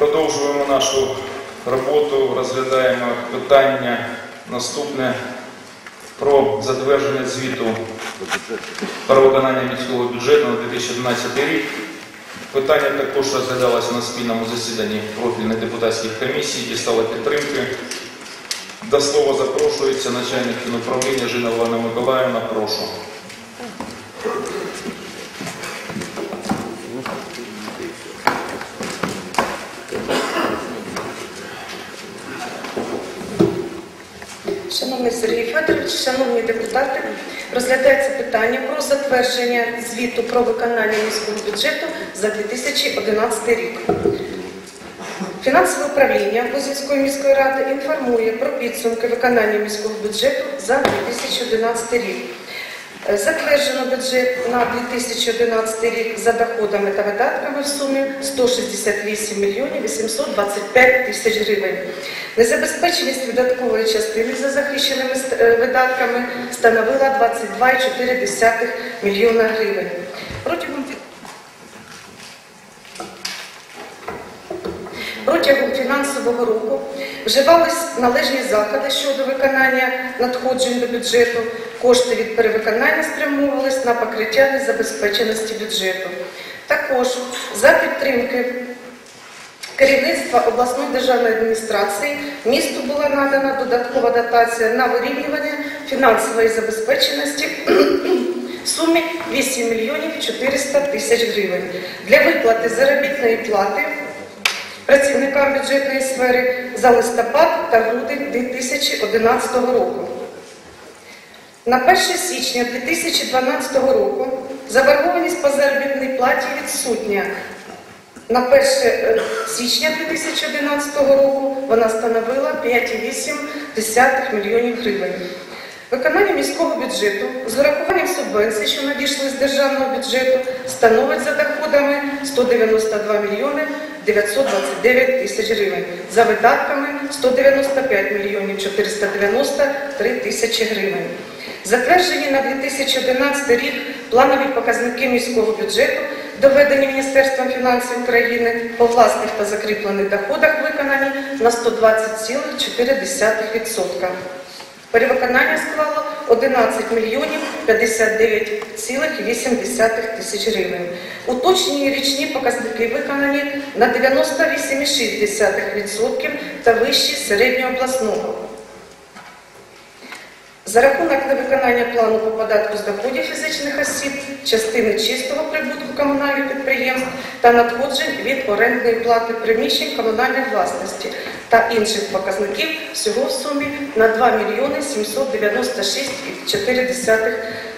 Продовжуємо нашу роботу, розглядаємо питання наступне про затвердження звіту про виконання міського бюджету на 2011 рік. Питання також розглядалося на спільному засіданні профільних депутатських комісій, дістало підтримки. До слова запрошується начальник фінуправління Жина Олена Миколаївна. Прошу. Шановні депутати, розглядається питання про затвердження звіту про виконання міського бюджету за 2011 рік. Фінансове управління Козівської міської ради інформує про підсумки виконання міського бюджету за 2011 рік. Е, Затверджено бюджет на 2011 рік за доходами та видатками в сумі 168 мільйонів 825 тисяч гривень. Незабезпеченість видаткової частини за захищеними е, видатками становила 22,4 мільйона гривень. Протягом Протягом фінансового року вживались належні заходи щодо виконання надходжень до бюджету. Кошти від перевиконання спрямовувались на покриття незабезпеченості бюджету. Також за підтримки керівництва обласної державної адміністрації місту була надана додаткова дотація на вирівнювання фінансової забезпеченості в сумі 8 мільйонів 400 тисяч гривень для виплати заробітної плати працівникам бюджетної сфери за листопад та грудень 2011 року. На 1 січня 2012 року заборгованість по заробітній платі відсутня. На 1 е, січня 2011 року вона становила 5,8 мільйонів гривень. Виконання міського бюджету з урахуванням субвенцій, що надійшли з державного бюджету, становить за доходами 192 мільйони 929 тисяч гривень, за видатками 195 мільйонів 493 тисячі гривень. Затверджені на 2011 рік планові показники міського бюджету, доведені Міністерством фінансів України по власних та закріплених доходах виконані на 120,4%. Перевиконання склало 11 мільйонів 59,8 тисяч гривень. Уточнені річні показники виконані на 98,6% та вищі середнього обласного. За рахунок невиконання плану по податку з доходів фізичних осіб, частини чистого прибутку комунальних підприємств та надходжень від орендної плати приміщень комунальної власності та інших показників всього в сумі на 2 мільйони 796,4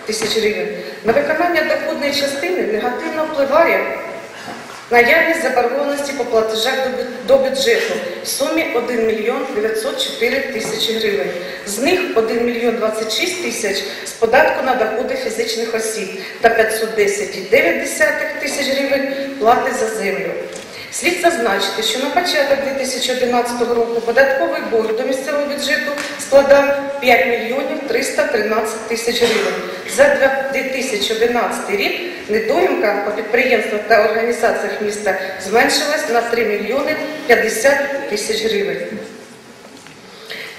тисяч гривень. На виконання доходної частини негативно впливає Наявність заборгованості по платежах до бюджету в сумі 1 мільйон 904 тисячі гривень. З них 1 мільйон 26 тисяч з податку на доходи фізичних осіб та 510,9 тисяч гривень плати за землю. Слід зазначити, що на початок 2011 року податковий борг до місцевого бюджету складав 5 мільйонів 313 тисяч гривень. За два- 2011 рік недоїмка по підприємствах та організаціях міста зменшилась на 3 мільйони 50 тисяч гривень.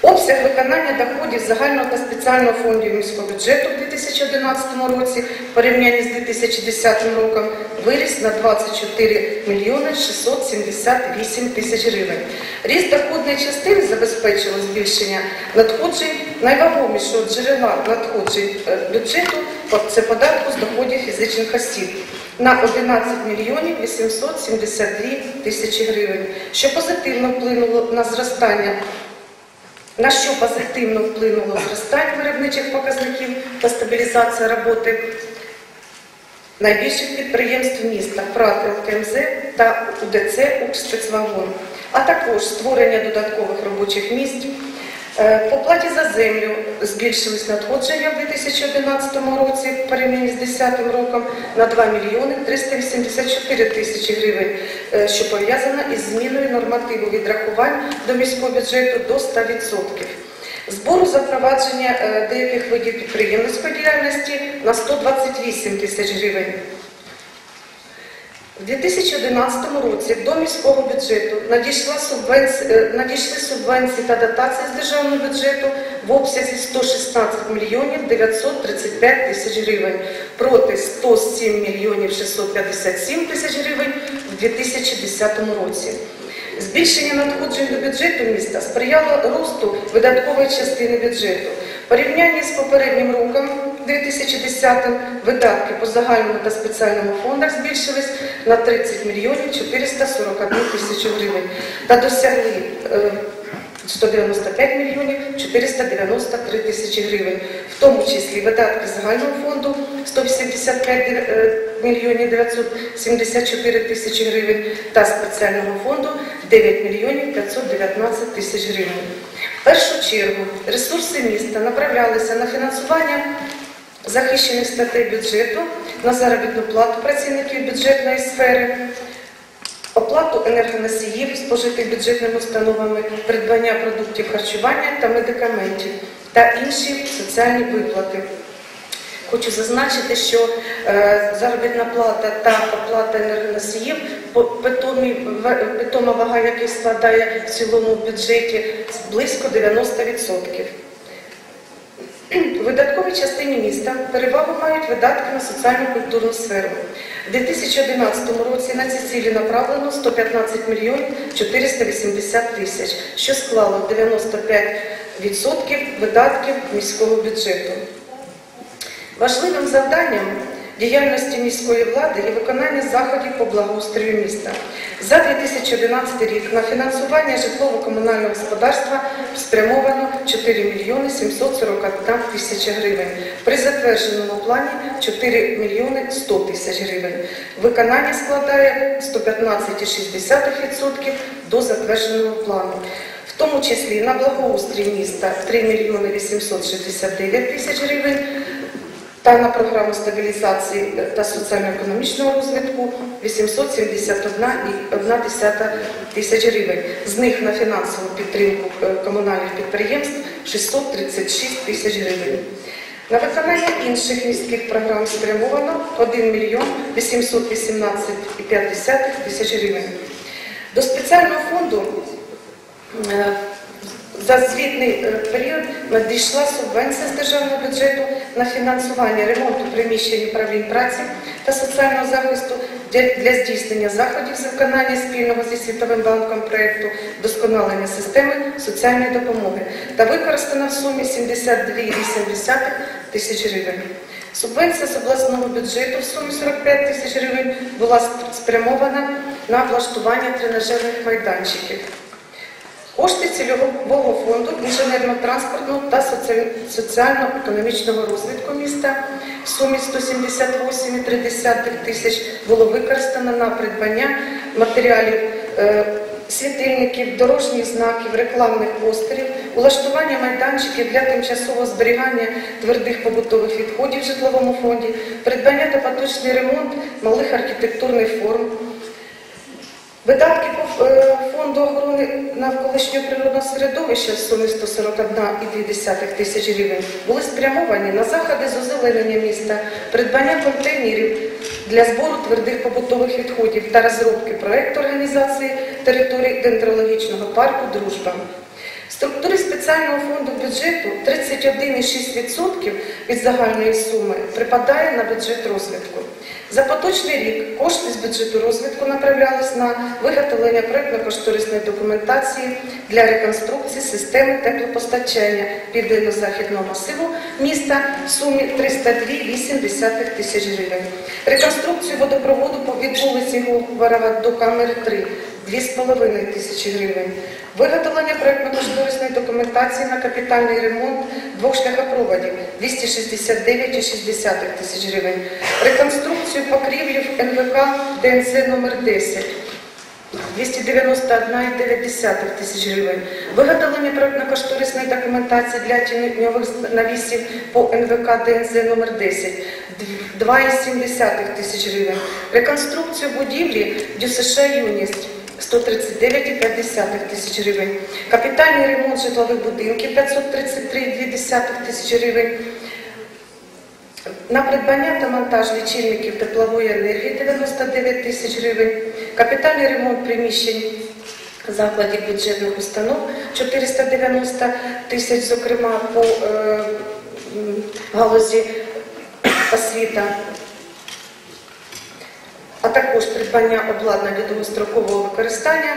Обсяг виконання доходів загального та спеціального фондів міського бюджету в 2011 році в порівнянні з 2010 роком виріс на 24 мільйони 678 тисяч гривень. Ріст доходної частини забезпечило збільшення надходжень найвагомішого джерела надходжень е, бюджету це податку з доходів фізичних осіб на 11 мільйонів 872 тисячі гривень, що позитивно вплинуло на зростання на що позитивно вплинуло зростання виробничих показників та стабілізація роботи найбільших підприємств міста ПРАТ КМЗ та УДЦ «Укрспецвагон», а також створення додаткових робочих місць. Е, По платі за землю збільшились надходження в 2011 році в порівнянні з 2010 роком на 2 мільйони 384 тисячі гривень, е, що пов'язано із зміною нормативу відрахувань до міського бюджету до 100%. Збору запровадження е, деяких видів підприємницької діяльності на 128 тисяч гривень. У 2011 році до міського бюджету надійшла субвенція, е, надійшли субвенції та дотації з державного бюджету в обсязі 116 мільйонів 935 тисяч гривень проти 107 мільйонів 657 тисяч гривень в 2010 році. Збільшення надходжень до бюджету міста сприяло росту видаткової частини бюджету. В порівнянні з попереднім роком 2010 видатки по загальному та спеціальному фондах збільшились на 30 мільйонів 441 тисячу гривень та досягли е, 195 мільйонів 493 тисячі гривень, в тому числі видатки загального фонду 185 е, мільйонів 974 тисячі гривень та спеціального фонду 9 мільйонів 519 тисяч гривень. В першу чергу ресурси міста направлялися на фінансування захищених статей бюджету, на заробітну плату працівників бюджетної сфери, оплату енергоносіїв, спожитих бюджетними установами, придбання продуктів харчування та медикаментів та інші соціальні виплати. Хочу зазначити, що е, заробітна плата та оплата енергоносіїв, питома вага яких складає в цілому бюджеті близько 90%. У видатковій частині міста перевагу мають видатки на соціально-культурну сферу. У 2011 році на ці цілі направлено 115 мільйонів 480 тисяч, що склало 95% видатків міського бюджету. Важливим завданням діяльності міської влади є виконання заходів по благоустрою міста. За 2011 рік на фінансування житлово-комунального господарства спрямовано 4 мільйони 741 тисяча гривень. При затвердженому плані 4 мільйони 100 тисяч гривень. Виконання складає 115,6% до затвердженого плану. В тому числі на благоустрій міста 3 мільйони 869 тисяч гривень, та на програму стабілізації та соціально-економічного розвитку 871,1 тисяч гривень. З них на фінансову підтримку е, комунальних підприємств 636 тисяч гривень. На виконання інших міських програм спрямовано 1 мільйон 818,5 тисяч гривень. До спеціального фонду е, за звітний е, період надійшла субвенція з державного бюджету на фінансування ремонту приміщень управлінь праці та соціального захисту для, здійснення заходів з виконання спільного зі Світовим банком проєкту вдосконалення системи соціальної допомоги та використана в сумі 72,8 тисяч гривень. Субвенція з обласного бюджету в сумі 45 тисяч гривень була спрямована на облаштування тренажерних майданчиків. Кошти цільового фонду інженерно-транспортного та соціально-економічного розвитку міста в сумі 178,3 тисяч було використано на придбання матеріалів е, світильників, дорожніх знаків, рекламних постерів, улаштування майданчиків для тимчасового зберігання твердих побутових відходів в житловому фонді, придбання та поточний ремонт малих архітектурних форм, Видатки е, фонду охорони навколишнього природного середовища в сумі 141,2 тисяч гривень були спрямовані на заходи з озеленення міста, придбання контейнерів для збору твердих побутових відходів та розробки проєкту організації території дендрологічного парку Дружба. В структурі спеціального фонду бюджету 31,6% від загальної суми припадає на бюджет розвитку. За поточний рік кошти з бюджету розвитку направлялись на виготовлення проєктно-кошторисної документації для реконструкції системи теплопостачання південно-західного масиву міста в сумі 302,8 тисяч гривень. Реконструкцію водопроводу від вулиці Говорова до камери 3 2,5 тисячі гривень. Виготовлення проєктно-кошторисної документації на капітальний ремонт двох шляхопроводів 269,6 тисяч гривень. Реконструкцію покрівлів НВК ДНЦ номер 10 291,9 тисяч гривень. Виготовлення проєктно-кошторисної документації для тіньових навісів по НВК ДНЗ номер 10 2,7 тисяч гривень. Реконструкцію будівлі ДЮСШ «Юність» 139,5 тисяч гривень. Капітальний ремонт житлових будинків 533,2 тисяч гривень. На придбання та монтаж лічильників теплової енергії 99 тисяч гривень, капітальний ремонт приміщень закладів бюджетних установ 490 тисяч, зокрема по е, галузі освіта, а також придбання обладнання довгострокового використання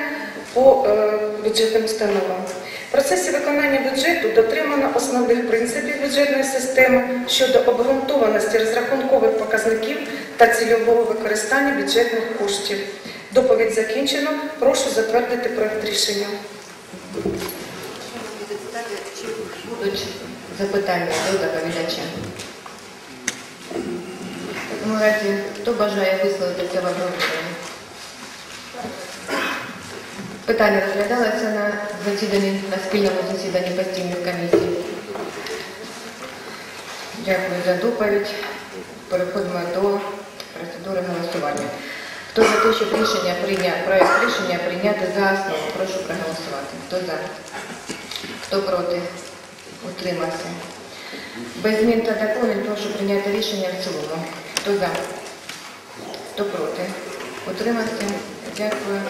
по е, бюджетним установам. В процесі виконання бюджету дотримано основних принципів бюджетної системи щодо обґрунтованості розрахункових показників та цільового використання бюджетних коштів. Доповідь закінчено. Прошу затвердити проект рішення. Чи будуть запитання до доповідача? Разі, хто бажає висловитися в обговоренні? Питання розглядалося на засіданні, на спільному засіданні постійних комісій. Дякую за доповідь. Переходимо до процедури голосування. Хто за те, щоб рішення прийняти, проект рішення прийняти за основу, прошу проголосувати. Хто за? Хто проти? Утримався. Без змін та доповнень прошу прийняти рішення в цілому. Хто за? Хто проти? Утримався. Дякую.